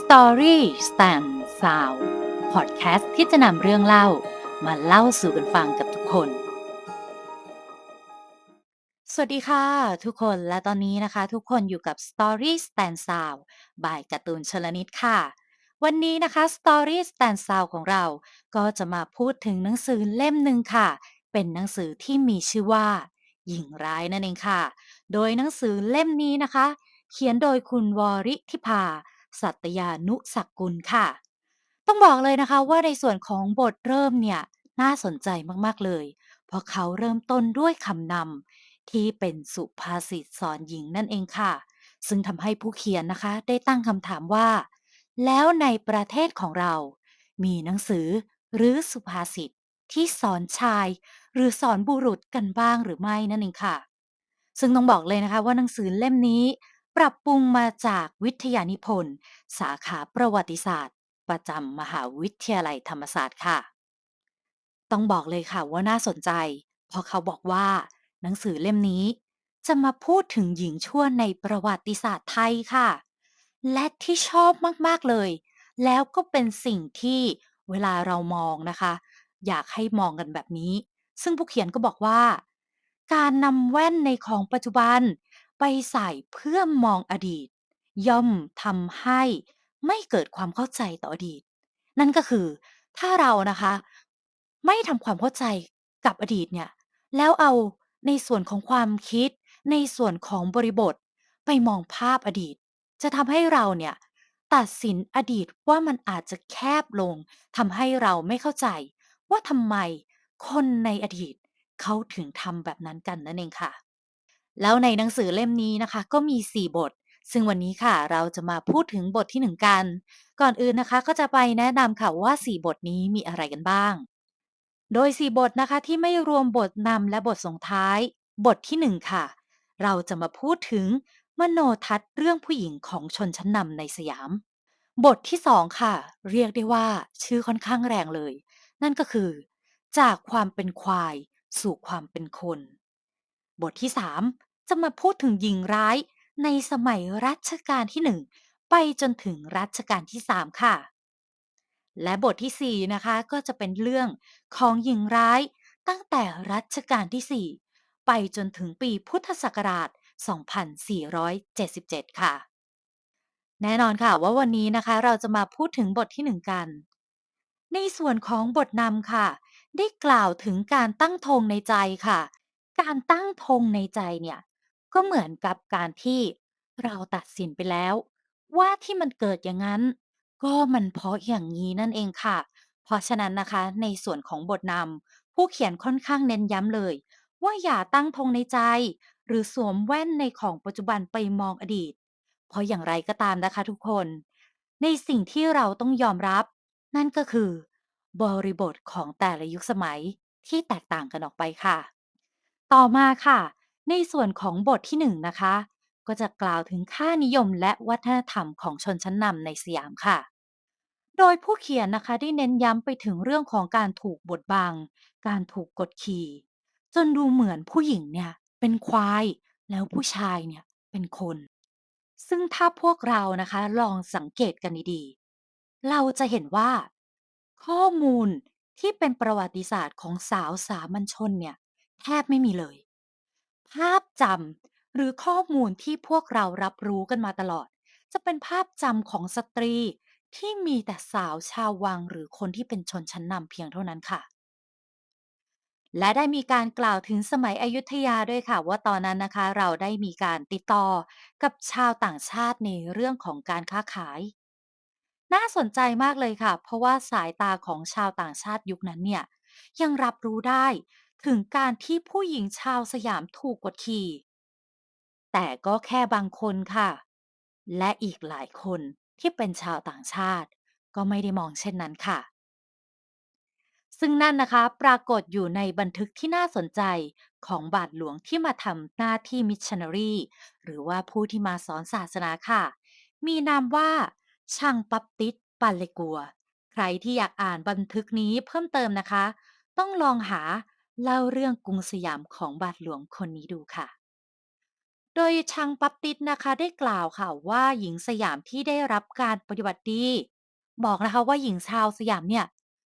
Story Stand Sound พอดแคสต์ที่จะนำเรื่องเล่า มาเล่าสู่กันฟังกับทุกคน สวัสดีค่ะ ทุกคนและตอนนี้นะคะ ทุกคนอยู่กับ Story Stand Sound บายการ์ตูนชลนิดค่ะ วันนี้นะคะ Story Stand Sound ของเราก็จะมาพูดถึงหนังสือเล่มหนึ่งค่ะ เป็นหนังสือที่มีชื่อว่า หญิงร้ายนั่นเองค่ะ โดยหนังสือเล่มนี้นะคะ เขียนโดยคุณวริธิภา สัตยานุสักกุลค่ะ ต้องบอกเลยนะคะว่าในส่วนของบทเริ่มเนี่ยน่าสนใจมากๆเลย เพราะเขาเริ่มต้นด้วยคำนำที่เป็นสุภาษิตสอนหญิงนั่นเองค่ะ ซึ่งทำให้ผู้เขียนนะคะได้ตั้งคำถามว่า แล้วในประเทศของเรา มีหนังสือหรือสุภาษิตที่สอนชาย หรือสอนบุรุษกันบ้างหรือไม่นั่นเองค่ะ ซึ่งต้องบอกเลยนะคะว่าหนังสือเล่มนี้ ปรับปรุงมาจากวิทยานิพนธ์ สาขาประวัติศาสตร์ ประจำมหาวิทยาลัยธรรมศาสตร์ค่ะ ต้องบอกเลยค่ะว่าน่าสนใจ เพราะเขาบอกว่า หนังสือเล่มนี้ จะมาพูดถึงหญิงชั่วในประวัติศาสตร์ไทยค่ะ และที่ชอบมากๆเลย แล้วก็เป็นสิ่งที่เวลาเรามองนะคะ อยากให้มองกันแบบนี้ ซึ่งผู้เขียนก็บอกว่า การนำแว่นในของปัจจุบัน ไปใส่เพื่อมองอดีต ย่อมทำให้ไม่เกิดความเข้าใจต่ออดีต นั่นก็คือถ้าเรานะคะ ไม่ทำความเข้าใจกับอดีตเนี่ย แล้วเอาในส่วนของความคิด ในส่วนของบริบท ไปมองภาพอดีต จะทำให้เราเนี่ย ตัดสินอดีตว่ามันอาจจะแคบลงทำให้เราไม่เข้าใจ ว่าทำไมคนในอดีตเขาถึงทำแบบนั้นกันนั่นเองค่ะ แล้วในหนังสือเล่มนี้นะคะ ก็มี 4 บท ซึ่งวันนี้ค่ะเราจะมาพูดถึงบทที่ 1 กัน ก่อนอื่นนะคะก็จะไปแนะนำค่ะว่า 4 บทนี้มีอะไรกันบ้าง โดย 4 บทนะคะที่ไม่รวมบทนำและบทส่งท้าย บทที่ 1 ค่ะ เราจะมาพูดถึงมโนทัศน์เรื่องผู้หญิงของชนชั้นนำในสยาม บทที่2ค่ะ เรียกได้ว่าชื่อค่อนข้างแรงเลย นั่นก็คือ จากความเป็นควายสู่ความเป็นคน บทที่3 จะมาพูดถึงหญิงร้ายในสมัยรัชกาลที่1ไปจนถึงรัชกาลที่3ค่ะ และบทที่4นะคะก็จะเป็นเรื่องของหญิงร้ายตั้งแต่รัชกาลที่4ไปจนถึงปีพุทธศักราช 2477 ค่ะ แน่นอนค่ะว่าวันนี้นะคะเราจะมาพูดถึงบทที่1กัน ในส่วนของบทนำค่ะ ได้กล่าวถึงการตั้งธงในใจค่ะ การตั้งธงในใจเนี่ย ก็เหมือนกับการที่เราตัดสินไปแล้ว ว่าที่มันเกิดอย่างนั้น ก็มันเพราะอย่างนี้นั่นเองค่ะ เพราะฉะนั้นนะคะ ในส่วนของบทนำผู้เขียนค่อนข้างเน้นย้ำเลย ว่าอย่าตั้งธงในใจ หรือสวมแว่นในของปัจจุบันไปมองอดีต เพราะอย่างไรก็ตามนะคะทุกคน ในสิ่งที่เราต้องยอมรับ นั่นก็คือ บริบทของแต่ละยุคสมัยที่แตกต่างกันออกไปค่ะ ต่อมาค่ะ ในส่วนของบทที่1นะคะ ก็จะกล่าวถึงค่านิยมและวัฒนธรรมของชนชั้นนำในสยามค่ะ โดยผู้เขียนนะคะได้เน้นย้ำไปถึงเรื่องของการถูกบดบัง การถูกกดขี่ จนดูเหมือนผู้หญิงเนี่ยเป็นควาย แล้วผู้ชายเนี่ยเป็นคน ซึ่งถ้าพวกเรานะคะลองสังเกตกันดีๆ เราจะเห็นว่า ข้อมูลที่เป็นประวัติศาสตร์ของสาวสามัญชนเนี่ยแทบไม่มีเลย ภาพจำหรือข้อมูลที่พวกเรารับรู้กันมาตลอด จะเป็นภาพจำของสตรี ที่มีแต่สาวชาววังหรือคนที่เป็นชนชั้นนำเพียงเท่านั้นค่ะ และได้มีการกล่าวถึงสมัยอยุธยาด้วยค่ะ ว่าตอนนั้นนะคะ เราได้มีการติดต่อกับชาวต่างชาติในเรื่องของการค้าขาย น่าสนใจมากเลยค่ะ เพราะว่าสายตาของชาวต่างชาติยุคนั้นเนี่ยยังรับรู้ได้ ถึงการที่ผู้หญิงชาวสยามถูกกดขี่ แต่ก็แค่บางคนค่ะ และอีกหลายคนที่เป็นชาวต่างชาติ ก็ไม่ได้มองเช่นนั้นค่ะ ซึ่งนั่นนะคะปรากฏอยู่ในบันทึกที่น่าสนใจของบาทหลวงที่มาทำหน้าที่มิชชันนารีหรือว่าผู้ที่มาสอนศาสนาค่ะ มีนามว่าช่างปับติสปัลเลกัว ใครที่อยากอ่านบันทึกนี้เพิ่มเติมนะคะ ต้องลองหา เล่าเรื่องกรุงสยามของบาทหลวงคนนี้ดูค่ะ โดยชังปับติดนะคะได้กล่าวค่ะว่าหญิงสยามที่ได้รับการปฏิบัติดี บอกนะคะว่าหญิงชาวสยามเนี่ย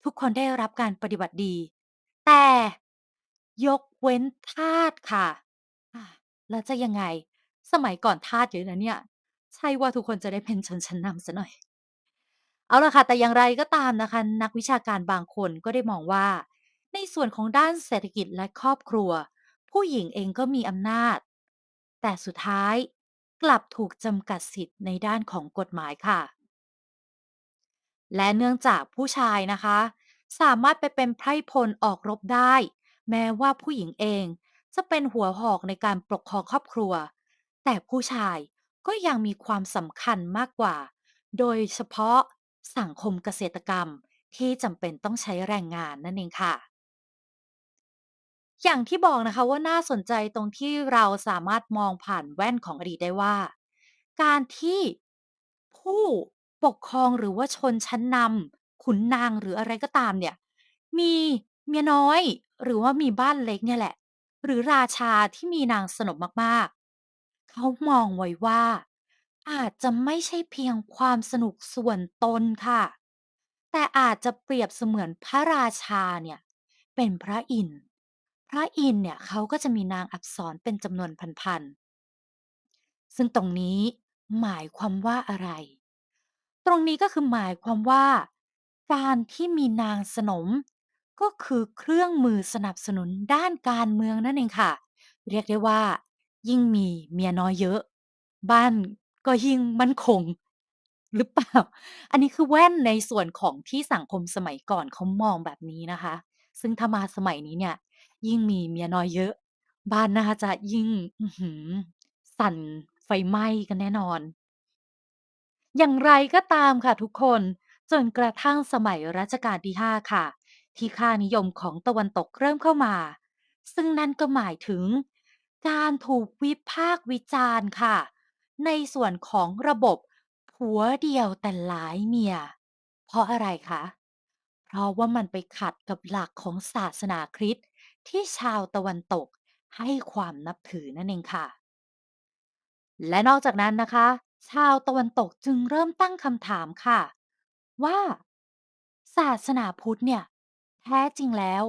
ทุกคนได้รับการปฏิบัติดี แต่ยกเว้นทาสค่ะอาแล้วจะยังไง สมัยก่อนทาสเยอะนะเนี่ย ใช่ว่าทุกคนจะได้เป็นชนชั้นนำเสียหน่อย เอาละค่ะ แต่อย่างไรก็ตามนะคะ นักวิชาการบางคนก็ได้มองว่า ในส่วนของด้านเศรษฐกิจและครอบครัว ผู้หญิงเองก็มีอำนาจ แต่สุดท้ายกลับถูกจำกัดสิทธิ์ในด้านของกฎหมายค่ะ และเนื่องจากผู้ชายนะคะ สามารถไปเป็นไพร่พลออกรบได้ แม้ว่าผู้หญิงเองจะเป็นหัวหอกในการปกครองครอบครัว แต่ผู้ชายก็ยังมีความสำคัญมากกว่า โดยเฉพาะสังคมเกษตรกรรมที่จำเป็นต้องใช้แรงงานนั่นเองค่ะ อย่างที่บอกนะคะว่าน่าสนใจตรงที่เราสามารถมองผ่านแว่นของอดีตได้ว่า การที่ผู้ปกครองหรือว่าชนชั้นนำขุนนางหรืออะไรก็ตามเนี่ย มีเมียน้อย หรือว่ามีบ้านเล็กเนี่ยแหละ หรือราชาที่มีนางสนมมากๆ เขามองไว้ว่า อาจจะไม่ใช่เพียงความสนุกส่วนตนค่ะ แต่อาจจะเปรียบเสมือนพระราชาเนี่ย เป็นพระอินทร์ พระอินทร์เนี่ยเขาก็จะมีนางอักษรเป็นจำนวนพันๆ ซึ่งตรงนี้หมายความว่าอะไร ตรงนี้ก็คือหมายความว่า การที่มีนางสนม ก็คือเครื่องมือสนับสนุนด้านการเมืองนั่นเองค่ะ เรียกได้ว่า ยิ่งมีเมียน้อยเยอะ บ้านก็ยิ่งมั่นคง หรือเปล่า อันนี้คือแว่นในส่วนของที่สังคมสมัยก่อนเขามองแบบนี้นะคะ ซึ่งถ้ามาสมัยนี้เนี่ย ยิ่งมีเมียน้อยเยอะ บ้านน่าจะยิ่ง อื้อฮือ สั่นไฟไหม้กันแน่นอน อย่างไรก็ตามค่ะทุกคน จนกระทั่งสมัยรัชกาลที่ 5 ค่ะ ที่ค่านิยมของตะวันตกเริ่มเข้ามา ซึ่งนั่นก็หมายถึง การถูกวิพากษ์วิจารณ์ค่ะ ในส่วนของระบบผัวเดียวแต่หลายเมีย เพราะอะไรคะ เพราะว่ามันไปขัดกับหลักของศาสนาคริสต์ ที่ชาวตะวันตกให้ความนับถือนั่นเองค่ะ และนอกจากนั้นนะคะ ชาวตะวันตกจึงเริ่มตั้งคำถามค่ะ ว่า ศาสนาพุทธเนี่ย แท้จริงแล้ว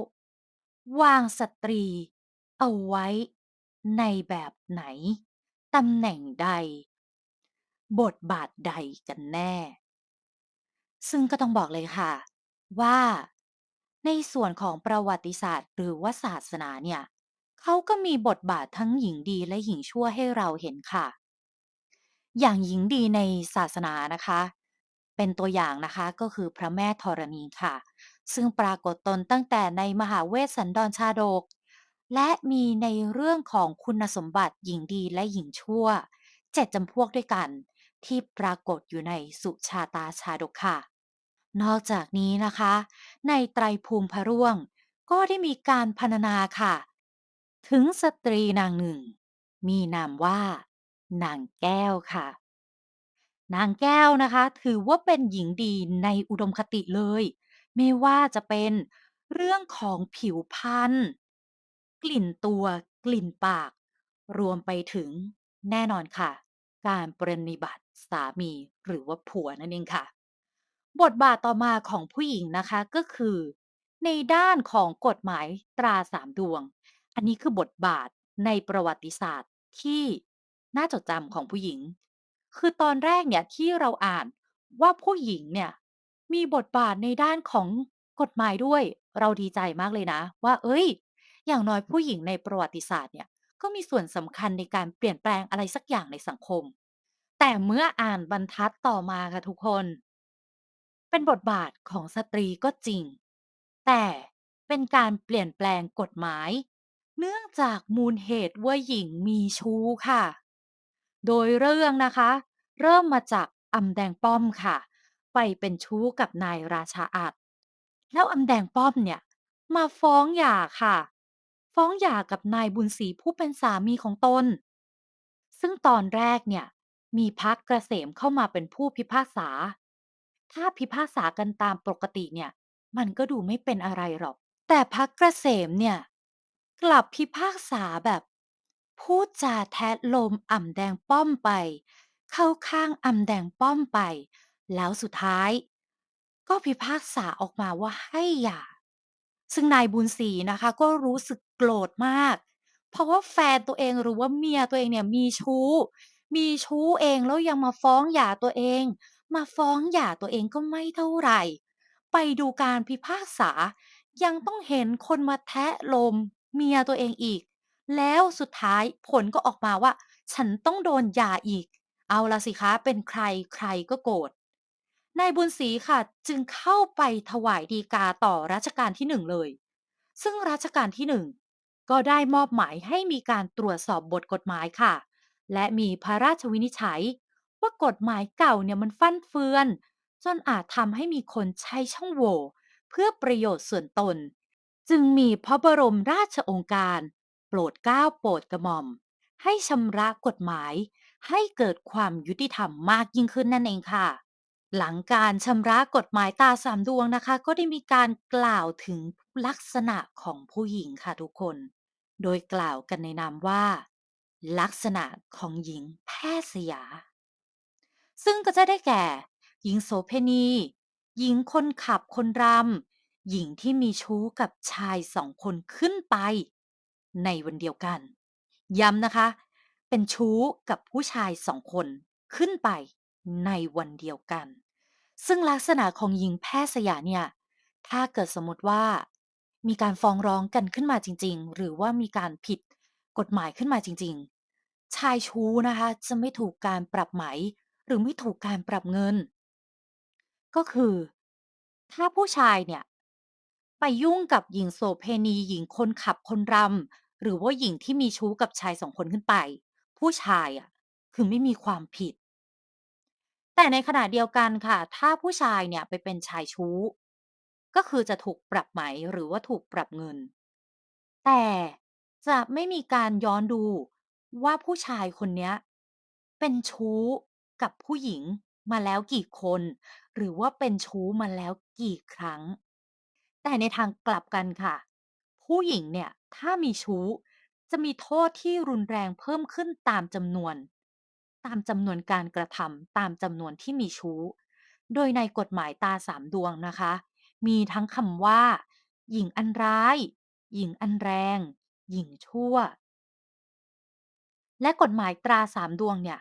วางสตรี เอาไว้ในแบบไหนตำแหน่งใด บทบาทใดกันแน่ ซึ่งก็ต้องบอกเลยค่ะ ว่า ในส่วนของประวัติศาสตร์หรือว่าศาสนาเนี่ยเขาก็มีบทบาททั้งหญิงดีและหญิงชั่วให้เราเห็นค่ะ อย่างหญิงดีในศาสนานะคะ เป็นตัวอย่างนะคะก็คือพระแม่ธรณีค่ะ ซึ่งปรากฏตนตั้งแต่ในมหาเวสสันดรชาดก และมีในเรื่องของคุณสมบัติหญิงดีและหญิงชั่วเจ็ดจำพวกด้วยกัน ที่ปรากฏอยู่ในสุชาตาชาดกค่ะ นอกจากนี้นะคะ ในไตรภูมิพระร่วง ก็ได้มีการพรรณนาค่ะ ถึงสตรีนางหนึ่ง มีนามว่า นางแก้วค่ะ นางแก้วนะคะ ถือว่าเป็นหญิงดีในอุดมคติเลย ไม่ว่าจะเป็นเรื่องของผิวพรรณกลิ่นตัวกลิ่นปาก รวมไปถึงแน่นอนค่ะ การปรนนิบัติสามีหรือว่าผัวนั่นเองค่ะ บทบาทต่อมาของผู้หญิงนะคะก็คือ ในด้านของกฎหมายตราสามดวง อันนี้คือบทบาทในประวัติศาสตร์ที่น่าจดจำของผู้หญิง คือตอนแรกเนี่ยที่เราอ่านว่าผู้หญิงเนี่ยมีบทบาทในด้านของกฎหมายด้วย เราดีใจมากเลยนะ ว่า เอ้ย อย่างน้อยผู้หญิงในประวัติศาสตร์เนี่ยก็มีส่วนสำคัญในการเปลี่ยนแปลงอะไรสักอย่างในสังคม แต่เมื่ออ่านบรรทัดต่อมาค่ะทุกคน เป็นบทบาทของสตรีก็จริง แต่เป็นการเปลี่ยนแปลงกฎหมาย เนื่องจากมูลเหตุว่าหญิงมีชู้ค่ะ โดยเรื่องนะคะ เริ่มมาจากอำแดงป้อมค่ะ ไปเป็นชู้กับนายราชาอัดแล้วอำแดงป้อมเนี่ย มาฟ้องหย่าค่ะ ฟ้องหย่ากับนายบุญศรีผู้เป็นสามีของตน ซึ่งตอนแรกเนี่ย มีพักกระเกษมเข้ามาเป็นผู้พิพากษา ถ้าพิพากษากันตามปกติเนี่ย มันก็ดูไม่เป็นอะไรหรอก แต่พักเกษมเนี่ย กลับพิพากษาแบบ พูดจาแทะโลมอ่ำแดงป้อมไป เข้าข้างอ่ำแดงป้อมไป แล้วสุดท้าย ก็พิพากษาออกมาว่าให้หย่า ซึ่งนายบุญศรีนะคะ ก็รู้สึกโกรธมาก เพราะว่าแฟนตัวเองหรือว่าเมียตัวเองเนี่ยมีชู้ มีชู้เองแล้วยังมาฟ้องหย่าตัวเอง มาฟ้องหย่าตัวเองก็ไม่เท่าไหร่ ไปดูการพิพากษา ยังต้องเห็นคนมาแทะลม เมียตัวเองอีก แล้วสุดท้ายผลก็ออกมาว่า ฉันต้องโดนหย่าอีก เอาละสิคะเป็นใครใครก็โกรธนายบุญศรีค่ะ จึงเข้าไปถวายฎีกาต่อรัชกาลที่หนึ่งเลย ซึ่งรัชกาลที่หนึ่งก็ได้มอบหมายให้มีการตรวจสอบบทกฎหมายค่ะ และมีพระราชวินิจฉัย ว่ากฎหมายเก่าเนี่ยมันฟั่นเฟือน จนอาจทำให้มีคนใช้ช่องโหว่เพื่อประโยชน์ส่วนตน จึงมีพระบรมราชองการ โปรดเกล้าโปรดกระหม่อม ให้ชำระกฎหมาย ให้เกิดความยุติธรรมมากยิ่งขึ้นนั่นเองค่ะ หลังการชำระกฎหมายตาสามดวงนะคะ ก็ได้มีการกล่าวถึงลักษณะของผู้หญิงค่ะทุกคน โดยกล่าวกันในนามว่า ลักษณะของหญิงแพทย์สยา ซึ่งก็จะได้แก่ หญิงโสเพณี หญิงคนขับคนรำ หญิงที่มีชู้กับชายสองคนขึ้นไป ในวันเดียวกัน ย้ำนะคะ เป็นชู้กับผู้ชายสองคนขึ้นไปในวันเดียวกัน ซึ่งลักษณะของหญิงแพทย์สยาเนี่ย ถ้าเกิดสมมติว่า มีการฟ้องร้องกันขึ้นมาจริง ๆ หรือว่ามีการผิดกฎหมายขึ้นมาจริง ๆ ชายชู้นะคะ จะไม่ถูกการปรับไหม หรือไม่ถูกการปรับเงิน ก็คือ ถ้าผู้ชายเนี่ย ไปยุ่งกับหญิงโสเภณี หญิงคนขับคนรำหรือว่าหญิงที่มีชู้กับชายสองคนขึ้นไป ผู้ชายอะ คือไม่มีความผิด แต่ในขณะเดียวกันค่ะ ถ้าผู้ชายเนี่ยไปเป็นชายชู้ ก็คือจะถูกปรับไหมหรือว่าถูกปรับเงิน แต่จะไม่มีการย้อนดูว่าผู้ชายคนเนี้ย เป็นชู้ กับผู้หญิงมาแล้วกี่คน หรือว่าเป็นชู้มาแล้วกี่ครั้ง แต่ในทางกลับกันค่ะ ผู้หญิงเนี่ยถ้ามีชู้ จะมีโทษที่รุนแรงเพิ่มขึ้นตามจำนวน ตามจำนวนการกระทำตามจำนวนที่มีชู้ โดยในกฎหมายตาสามดวงนะคะ มีทั้งคำว่า หญิงอันร้าย หญิงอันแรง หญิงชั่ว และกฎหมายตราสามดวงเนี่ย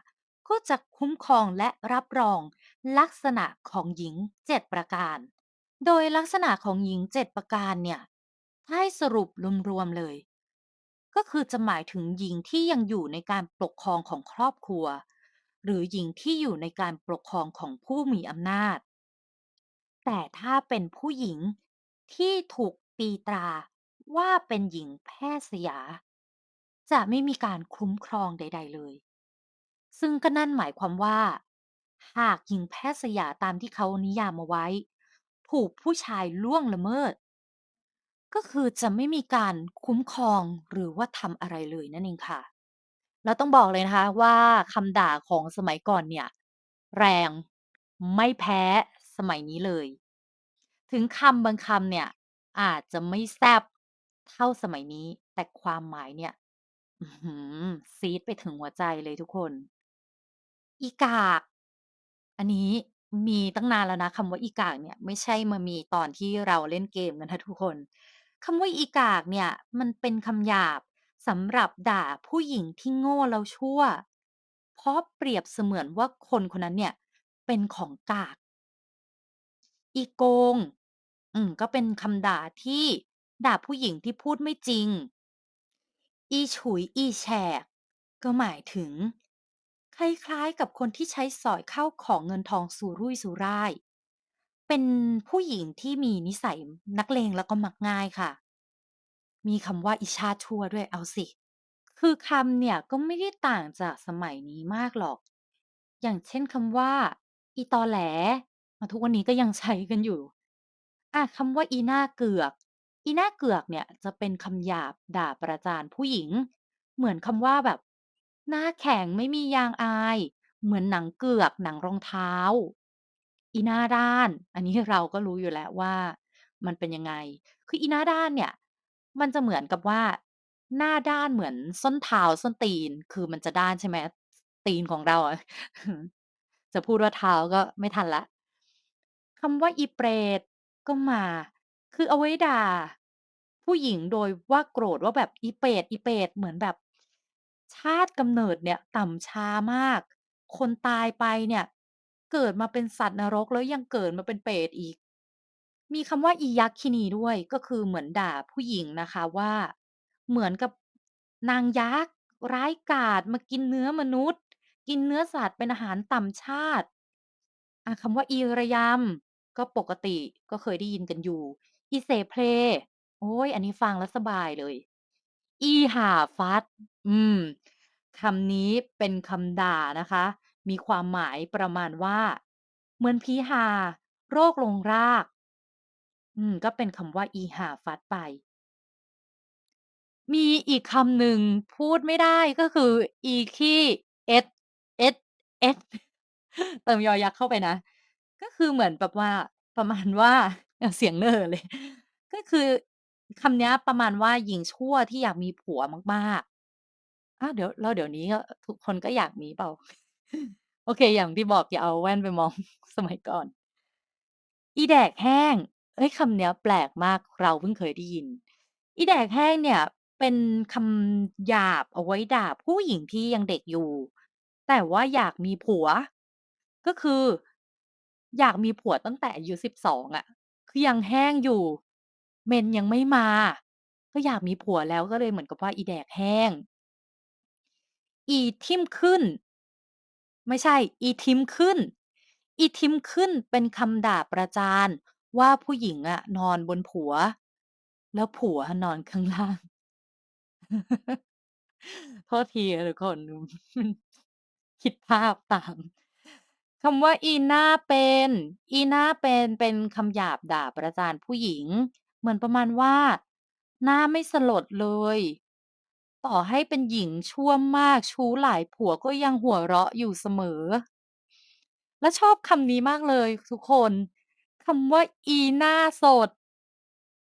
ก็จะคุ้มครองและรับรอง ลักษณะของหญิง 7 ประการ โดยลักษณะของหญิง 7 ประการเนี่ยถ้าให้สรุปรวมๆเลย ก็คือจะหมายถึงหญิงที่ยังอยู่ในการปกครองของครอบครัว หรือหญิงที่อยู่ในการปกครองของผู้มีอำนาจ แต่ถ้าเป็นผู้หญิงที่ถูกตีตราว่าเป็นหญิงแพทย์สยา จะไม่มีการคุ้มครองใด ๆ เลย ซึ่งก็นั่นหมายความว่า หากหญิงแพทย์สยาตามที่เขานิยามเอาไว้ ถูกผู้ชายล่วงละเมิด ก็คือจะไม่มีการคุ้มครองหรือว่าทำอะไรเลยนั่นเองค่ะ แล้วต้องบอกเลยนะคะว่าคำด่าของสมัยก่อนเนี่ย แรงไม่แพ้สมัยนี้เลย ถึงคำบางคำเนี่ย อาจจะไม่แซบเท่าสมัยนี้ แต่ความหมายเนี่ย อื้อฮือซีดไปถึงหัวใจเลยทุกคน อีกาก อันนี้มีตั้งนานแล้วนะ คำว่าอีกากเนี่ยไม่ใช่มามีตอนที่เราเล่นเกมกันนะทุกคน คำว่าอีกากเนี่ยมันเป็นคำหยาบสำหรับด่าผู้หญิงที่โง่แล้วชั่ว เพราะเปรียบเสมือนว่าคนคนนั้นเนี่ยเป็นของกาก อีโกง อืม ก็เป็นคำด่าที่ด่าผู้หญิงที่พูดไม่จริง อีฉุย อีแฉก ก็หมายถึง คล้ายๆกับคนที่ใช้สอยข้าวของเงินทองสุรุ่ยสุร่าย เป็นผู้หญิงที่มีนิสัยนักเลงแล้วก็มักง่ายค่ะ มีคำว่าอีชาชั่วด้วยเอาสิ คือคำเนี่ยก็ไม่ได้ต่างจากสมัยนี้มากหรอก อย่างเช่นคำว่า อีตอแหลมาทุกวันนี้ก็ยังใช้กันอยู่อาคำว่าอีหน้าเกือก อีหน้าเกือกเนี่ยจะเป็นคำหยาบด่าประจานผู้หญิง เหมือนคำว่าแบบ หน้าแข็งไม่มียางอาย เหมือนหนังเกือก หนังรองเท้า อีหน้าด้าน อันนี้เราก็รู้อยู่แล้วว่า มันเป็นยังไง คืออีหน้าด้านเนี่ย มันจะเหมือนกับว่า หน้าด้านเหมือนส้นเท้าส้นตีน คือมันจะด้านใช่ไหม ตีนของเราอะ จะพูดว่าเท้าก็ไม่ทันล้วคำว่าอีเปรตก็มา คือเอาไว้ด่า ผู้หญิงโดยว่าโกรธว่าแบบอีเปรตอีเปรตเหมือนแบบ ชาติกำเนิดเนี่ยต่ำช้ามาก คนตายไปเนี่ย เกิดมาเป็นสัตว์นรกแล้วยังเกิดมาเป็นเปรตอีก มีคำว่าอียักษิณีด้วยก็คือเหมือนด่าผู้หญิงนะคะว่า เหมือนกับนางยักษ์ร้ายกาจมากินเนื้อมนุษย์ กินเนื้อสัตว์เป็นอาหารต่ำชาติอาคำว่าอีระยำก็ปกติก็เคยได้ยินกันอยู่ อีเสเพล โอ๊ยอันนี้ฟังแล้วสบายเลย อีหาฟัด อืม คำนี้เป็นคำด่านะคะ มีความหมายประมาณว่า เหมือนผีหา โรคลงราก อืม ก็เป็นคำว่า อีห่าฟัดไป มีอีกคำหนึ่งพูดไม่ได้ ก็คือ อีขี้เอ็ด เอ็ด เอ็ด เติมยอยักษ์เข้าไปนะ ก็คือเหมือนแบบว่า ประมาณว่าเออเสียงเน่อเลย ก็คือคำเนี้ยประมาณว่า หญิงชั่วที่อยากมีผัวมาก ๆ อ้าว เดี๋ยว แล้วเดี๋ยวนี้ก็ ทุกคนก็อยากมีเปล่า?โอเค อย่างที่บอกอย่าเอาแว่นไปมอง สมัยก่อน อีแดกแห้ง เฮ้ย คำเนี้ยแปลกมาก เราเพิ่งเคยได้ยิน อีแดกแห้งเนี่ยเป็นคำหยาบเอาไว้ด่าผู้หญิงที่ยังเด็กอยู่ แต่ว่าอยากมีผัว ก็คือ อยากมีผัวตั้งแต่อายุ 12 อะ คือยังแห้งอยู่ เมนยังไม่มา ก็อยากมีผัวแล้ว ก็เลยเหมือนกับว่า อีแดกแห้ง อีทิ่มขึ้น ไม่ใช่ อีทิมขึ้น อีทิมขึ้นเป็นคำด่าประจานว่าผู้หญิงอะนอนบนผัว แล้วผัวนอนข้างล่าง โทษทีอะทุกคนคิดภาพตามคำว่าอีหน้าเป็น อีหน้าเป็นเป็นคำหยาบด่าประจานผู้หญิง เหมือนประมาณว่า หน้าไม่สลดเลย ต่อให้เป็นหญิงชั่วมาก ชู้หลายผัวก็ยังหัวเราะอยู่เสมอ แล้วชอบคำนี้มากเลยทุกคนคำว่า อีหน้าสด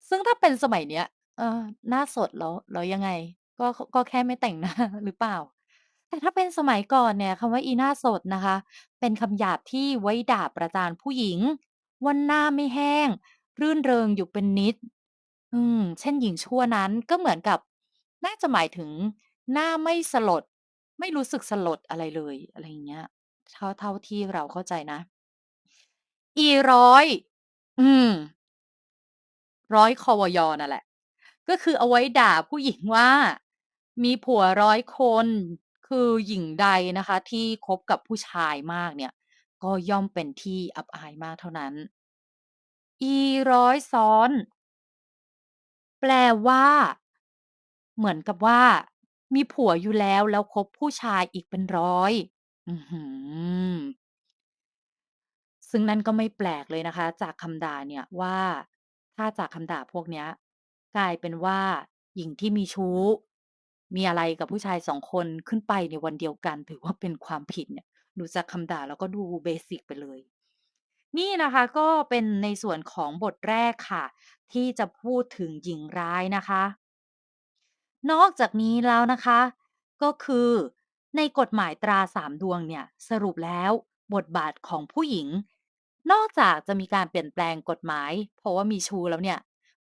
ซึ่งถ้าเป็นสมัยเนี้ย เออหน้าสดแล้วแล้วยังไง ก็ก็แค่ไม่แต่งหน้า หรือเปล่า?แต่ถ้าเป็นสมัยก่อนเนี่ยคำว่าอีหน้าสดนะคะ เป็นคำหยาบที่ไว้ด่าประจานผู้หญิงว่าหน้าไม่แห้ง รื่นเริงอยู่เป็นนิด อืม เช่นหญิงชั่วนั้นก็เหมือนกับ น่าจะหมายถึงหน้าไม่สลด ไม่รู้สึกสลดอะไรเลย อะไรอย่างเงี้ย เท่า เท่าที่เราเข้าใจนะ อีร้อย อืม ร้อยคอวยอนั่นแหละ ก็คือเอาไว้ด่าผู้หญิงว่า มีผัว100คน คือหญิงใดนะคะ ที่คบกับผู้ชายมากเนี่ย ก็ย่อมเป็นที่อับอายมากเท่านั้น อีร้อยซ้อน แปลว่า เหมือนกับว่า มีผัวอยู่แล้ว แล้วคบผู้ชายอีกเป็น 100 อื้อฮือ ซึ่งนั่นก็ไม่แปลกเลยนะคะ จากคำด่าเนี่ยว่า ถ้าจากคำด่าพวกเนี้ย กลายเป็นว่า หญิงที่มีชู้ มีอะไรกับผู้ชาย 2 คนขึ้นไปในวันเดียวกัน ถือว่าเป็นความผิดเนี่ย ดูจากคำด่าแล้วก็ดูเบสิกไปเลย นี่นะคะ ก็เป็นในส่วนของบทแรกค่ะ ที่จะพูดถึงหญิงร้ายนะคะ นอกจากนี้แล้วนะคะ ก็คือในกฎหมายตรา3ดวงเนี่ยสรุปแล้วบทบาทของผู้หญิง นอกจากจะมีการเปลี่ยนแปลงกฎหมาย เพราะว่ามีชูแล้วเนี่ย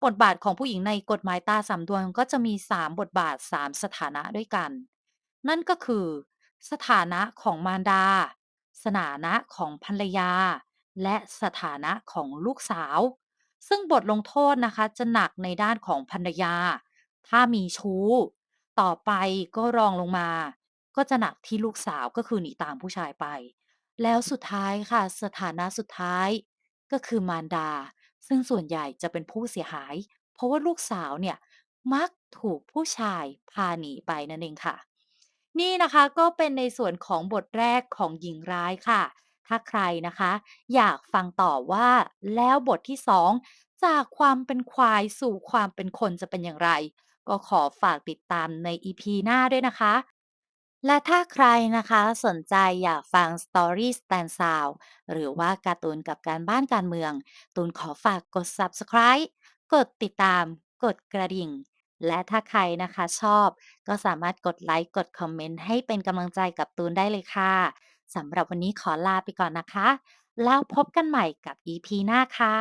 บทบาทของผู้หญิงในกฎหมายตรา3ดวงก็จะมี3บทบาท3สถานะด้วยกัน นั่นก็คือ สถานะของมารดา สถานะของภรรยา และสถานะของลูกสาว ซึ่งบทลงโทษนะคะจะหนักในด้านของภรรยา ถ้ามีชู้ ต่อไปก็รองลงมา ก็จะหนักที่ลูกสาว ก็คือหนีตามผู้ชายไป แล้วสุดท้ายค่ะ สถานะสุดท้าย ก็คือมารดา ซึ่งส่วนใหญ่จะเป็นผู้เสียหาย เพราะว่าลูกสาวเนี่ย มักถูกผู้ชายพาหนีไปนั่นเองค่ะ นี่นะคะก็เป็นในส่วนของบทแรกของหญิงร้ายค่ะ ถ้าใครนะคะ อยากฟังต่อว่าแล้วบทที่2จากความเป็นควายสู่ความเป็นคนจะเป็นอย่างไร ก็ขอฝากติดตามใน EP หน้าด้วยนะคะ และถ้าใครนะคะสนใจอยากฟัง Stories Stand Sound หรือว่าการ์ตูนกับการบ้านการเมือง ตูนขอฝากกด Subscribe กดติดตาม กดกระดิ่ง และถ้าใครนะคะชอบ ก็สามารถกดไลค์ กดคอมเมนต์ให้เป็นกำลังใจกับตูนได้เลยค่ะสำหรับวันนี้ขอลาไปก่อนนะคะ แล้วพบกันใหม่กับ EP หน้าค่ะ